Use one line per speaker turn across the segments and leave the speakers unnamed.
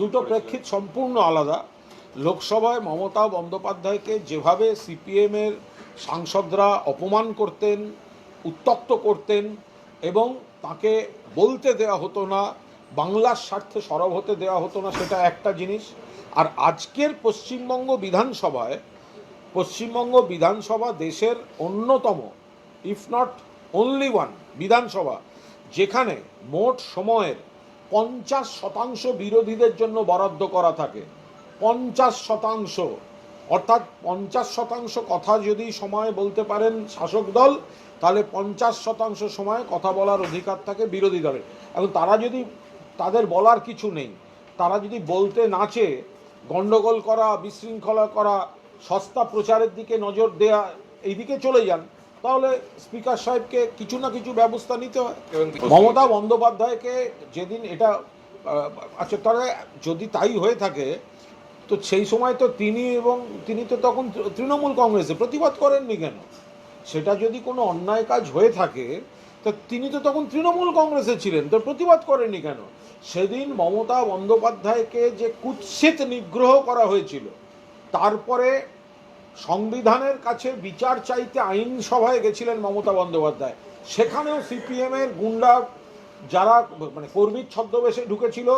দুটো প্রেক্ষিত সম্পূর্ণ আলাদা। লোকসভায় মমতা বন্দ্যোপাধ্যায়কে যেভাবে সিপিএমের সাংসদরা অপমান করতেন উত্তক্ত করতেন এবং তাকে বলতে দেওয়া হতো না বাংলার স্বার্থে সরব হতে দেওয়া হতো না সেটা একটা জিনিস। আর আজকের পশ্চিমবঙ্গ বিধানসভায় পশ্চিমবঙ্গ বিধানসভা দেশের অন্যতম ইফ নট অনলি ওয়ান বিধানসভা যেখানে মোট সময়ের পঞ্চাশ শতাংশ বিরোধীদের জন্য বরাদ্দ করা থাকে। পঞ্চাশ শতাংশ। অর্থাৎ পঞ্চাশ শতাংশ কথা যদি সময় বলতে পারেন শাসক দল, তাহলে পঞ্চাশ শতাংশ সময় কথা বলার অধিকার থাকে বিরোধী দলের। এখন তারা যদি তাদের বলার কিছু নেই, তারা যদি বলতে নাচে গণ্ডগোল করা, বিশৃঙ্খলা করা, সস্তা প্রচারের দিকে নজর দেয়া, এইদিকে চলে যান তাহলে স্পিকার সাহেবকে কিছু না কিছু ব্যবস্থা নিতে হয়। মমতা বন্দ্যোপাধ্যায়কে যেদিন এটা আচ্ছা তাহলে যদি তাই হয়ে থাকে তো সেই সময় তো তিনি এবং তিনি তো তখন তৃণমূল কংগ্রেসে প্রতিবাদ করেননি কেন? সেটা যদি কোনো অন্যায় কাজ হয়ে থাকে তো তিনি তো তখন তৃণমূল কংগ্রেসে ছিলেন তো প্রতিবাদ করেননি কেন? সেদিন মমতা বন্দ্যোপাধ্যায়কে যে কুৎসিত নিগ্রহ করা হয়েছিল তারপরে সংবিধানের কাছে বিচার চাইতে আইনসভায় গেছিলেন মমতা বন্দ্যোপাধ্যায়। সেখানেও সিপিএমের গুন্ডা যারা মানে কর্মীর ছদ্মবেশে ঢুকেছিল,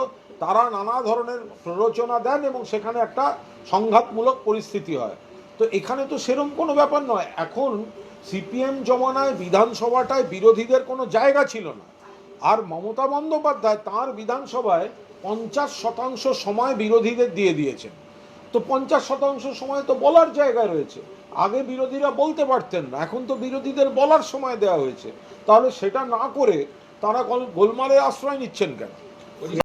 তারা নানা ধরনের প্ররোচনা দেন এবং সেখানে একটা সংঘাতমূলক পরিস্থিতি হয়। তো এখানে তো সেরম কোনো ব্যাপার নয়। এখন সিপিএম জমানায় বিধানসভাটায় বিরোধীদের কোনো জায়গা ছিল না। আর মমতা বন্দ্যোপাধ্যায় তার বিধানসভায় পঞ্চাশ শতাংশ সময় বিরোধীদের দিয়ে দিয়েছেন। তো পঞ্চাশ শতাংশ সময় তো বলার জায়গা রয়েছে। আগে বিরোধীরা বলতে পারতেন না, এখন তো বিরোধীদের বলার সময় দেওয়া হয়েছে। তাহলে সেটা না করে তারা গোলমালে আশ্রয় নিচ্ছেন কেন?